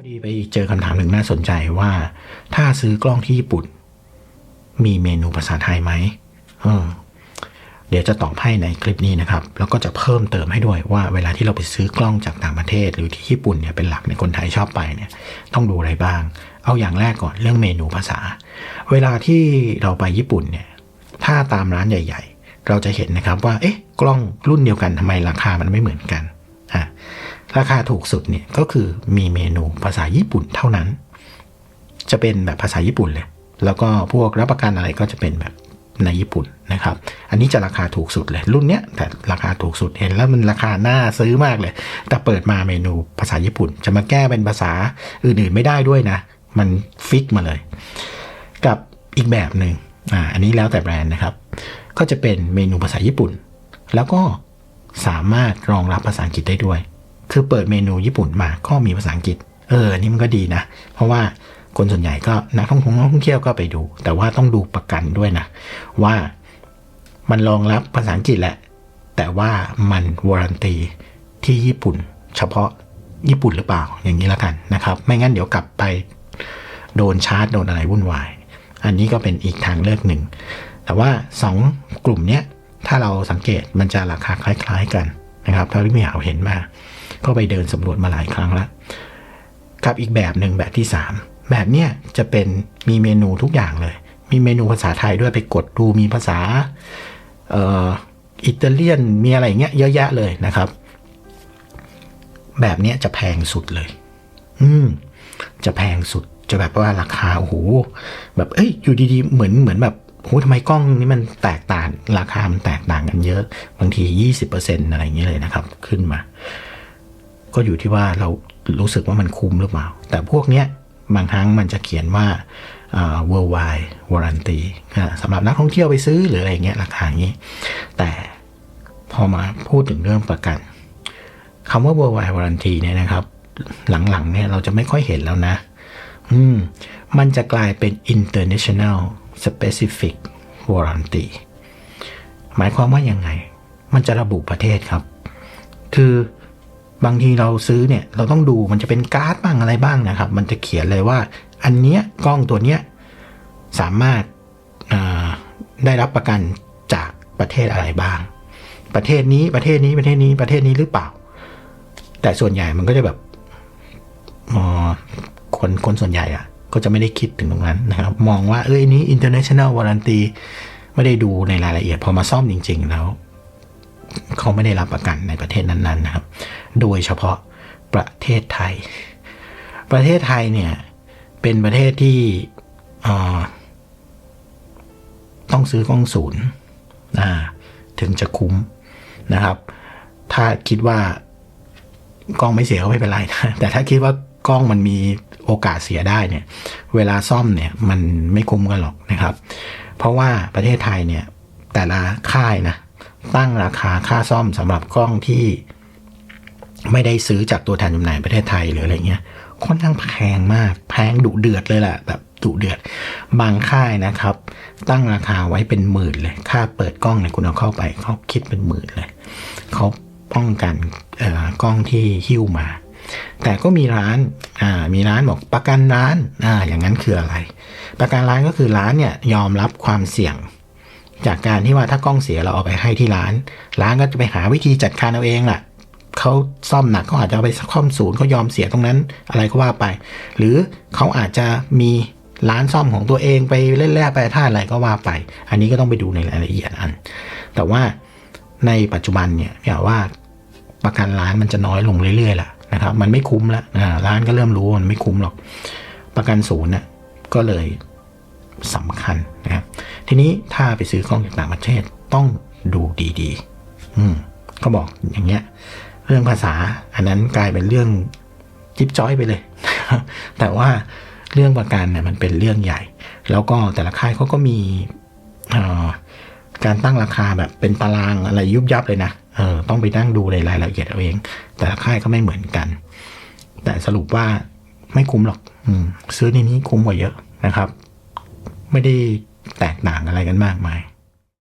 พอดีไปเจอคำถามหนึ่งน่าสนใจว่า ถ้าซื้อกล้องที่ญี่ปุ่น มีเมนูภาษาไทยไหมเเดี๋ยวจะตอบให้ในคลิปนี้นะครับ แล้วก็จะเพิ่มเติมให้ด้วยว่าเวลาที่เราไปซื้อกล้องจากต่างประเทศ หรือที่ญี่ปุ่นเนี่ยเป็นหลักในคนไทยชอบไปเนี่ยต้องดูอะไรบ้าง เอาอย่างแรกก่อนเรื่องเมนูภาษา เวลาที่เราไปญี่ปุ่นเนี่ยถ้าตามร้านใหญ่ ๆ เราจะเห็นนะครับว่าเอ๊ะกล้องรุ่นเดียวกันทำไมราคามันไม่เหมือนกันอะ ราคาถูกสุดเนี่ยก็คือมีเมนูภาษาญี่ปุ่นเท่านั้น จะเป็นแบบภาษาญี่ปุ่นเลย แล้วก็พวกรับประกันอะไรก็จะเป็นแบบในญี่ปุ่นนะครับ อันนี้จะราคาถูกสุดเลย รุ่นเนี้ยแต่ราคาถูกสุดเห็นแล้วมันราคาน่าซื้อมากเลย แต่เปิดมาเมนูภาษาญี่ปุ่น จะมาแก้เป็นภาษาอื่นๆไม่ได้ด้วยนะ มันฟิกมาเลย กับอีกแบบหนึ่งอ่าอันนี้แล้วแต่แบรนด์นะครับ ก็จะเป็นเมนูภาษาญี่ปุ่น แล้วก็สามารถรองรับภาษาอังกฤษได้ด้วย คือเปิดเมนูญี่ปุ่นมาก็มีภาษาอังกฤษ เออ นี่มันก็ดีนะ เพราะว่าคนส่วนใหญ่ก็นักท่องเที่ยวกท่องเที่ยวก็ไปดู แต่ว่าต้องดูประกันด้วยนะ ว่ามันรองรับภาษาอังกฤษแหละ แต่ว่ามันวารันตีที่ญี่ปุ่น เฉพาะญี่ปุ่นหรือเปล่าอย่างนี้แล้วกันนะครับ ไม่งั้นเดี๋ยวกลับไปโดนชาร์จโดนอะไรวุ่นวาย อันนี้ก็เป็นอีกทางเลือกหนึ่ง แต่ว่า 2 กลุ่มเนี้ยถ้าเราสังเกตมันจะราคาคล้าย ๆ กันนะครับเท่าที่พี่หาวเห็นมา ก็ไปเดินสำรวจมาหลายครั้งแล้วกับอีกแบบหนึ่งแบบที่ 3 แบบเนี้ยจะเป็นมีเมนูทุกอย่างเลย มีเมนูภาษาไทยด้วยไปกดดูมีภาษาเอ่ออิตาเลียนมีอะไรเงี้ยเยอะแยะเลยนะครับ แบบเนี้ยจะแพงสุดเลย อืม จะแพงสุดจะแบบว่าราคาโอ้โหแบบเอ้ยอยู่ดีๆเหมือนเหมือนแบบโอ้ทำไมกล้องนี้มันแตกต่าง ราคามันแตกต่างกันเยอะ บางที 20%อะไรอย่างเงี้ยเลยนะครับ ขึ้นมา ก็อยู่ที่ว่าเรารู้สึกว่ามันคุ้มหรือเปล่า แต่พวกเนี้ยบางครั้งมันจะเขียนว่า worldwide warranty สำหรับนักท่องเที่ยวไปซื้อหรืออะไรเงี้ยราคาอย่างนี้ แต่พอมาพูดถึงเรื่องประกันคำว่า worldwide warranty เนี่ยนะครับ หลังๆเนี่ยเราจะไม่ค่อยเห็นแล้วนะ อืม มันจะกลายเป็น international specific warranty หมายความว่ายังไง มันจะระบุประเทศครับ คือ บางทีเราซื้อเนี่ยเราต้องดูมันจะเป็นการ์ดบ้างอะไรบ้างนะครับ มันจะเขียนเลยว่า อันเนี้ยกล้องตัวเนี้ยสามารถได้รับประกันจากประเทศอะไรบ้าง ประเทศนี้ประเทศนี้ประเทศนี้ประเทศนี้หรือเปล่า แต่ส่วนใหญ่มันก็จะแบบคนคนส่วนใหญ่อะก็จะไม่ได้คิดถึงตรงนั้นนะครับ มองว่าเอ้ยนี้ international warranty ไม่ได้ดูในรายละเอียดพอมาซ่อมจริง ๆ แล้ว เขาไม่ได้รับประกันในประเทศนั้นๆนะครับ โดยเฉพาะประเทศไทย ประเทศไทยเนี่ยเป็นประเทศที่ต้องซื้อกล้องศูนย์ถึงจะคุ้มนะครับ ถ้าคิดว่ากล้องไม่เสียก็ไม่เป็นไรนะ แต่ถ้าคิดว่ากล้องมันมีโอกาสเสียได้เนี่ย เวลาซ่อมเนี่ยมันไม่คุ้มกันหรอกนะครับ เพราะว่าประเทศไทยเนี่ยแต่ละค่ายนะ ตั้งราคาค่าซ่อมสำหรับกล้องที่ไม่ได้ซื้อจากตัวแทนจำหน่ายประเทศไทยหรืออะไรเงี้ยค่อนข้างแพงมากแพงดุเดือดเลยแหละแบบดุเดือด บางค่ายนะครับ ตั้งราคาไว้เป็นหมื่นเลย ค่าเปิดกล้องเนี่ยคุณเอาเข้าไปเขาคิดเป็นหมื่นเลยเขาป้องกันกล้องที่หิ้วมา แต่ก็มีร้านอ่ามีร้านบอกประกันร้านอ่าอย่างนั้นคืออะไร ประกันร้านก็คือร้านเนี่ยยอมรับความเสี่ยง จากการที่ว่าถ้ากล้องเสียเราเอาไปให้ที่ร้าน ร้านก็จะไปหาวิธีจัดการเอาเองแหละเขาซ่อมหนักเขาอาจจะเอาไปซ่อมศูนย์เขายอมเสียตรงนั้นอะไรก็ว่าไป หรือเขาอาจจะมีร้านซ่อมของตัวเองไปเล่นแร่ไปท่าอะไรก็ว่าไป อันนี้ก็ต้องไปดูในรายละเอียดอัน แต่ว่าในปัจจุบันเนี่ยอย่าว่าประกันร้านมันจะน้อยลงเรื่อยๆแหละนะครับ มันไม่คุ้มแล้วร้านก็เริ่มรู้มันไม่คุ้มหรอก ประกันศูนย์เนี่ยก็เลยสำคัญนะครับ ทีนี้ถ้าไปซื้อกล้องจากต่างประเทศต้องดูดีๆ อืมเขาบอกอย่างเงี้ย เรื่องภาษาอันนั้นกลายเป็นเรื่องจิ๊บจ้อยไปเลย แต่ว่าเรื่องประกันเนี่ยมันเป็นเรื่องใหญ่ แล้วก็แต่ละค่ายเขาก็มีการตั้งราคาแบบเป็นตารางอะไรยุบยับเลยนะเออต้องไปนั่งดูในรายละเอียดเอาเอง แต่ละค่ายก็ไม่เหมือนกัน แต่สรุปว่าไม่คุ้มหรอกอืซื้อในนี้คุ้มกว่าเยอะนะครับ ไม่ได้ แตกต่างอะไรกันมากมาย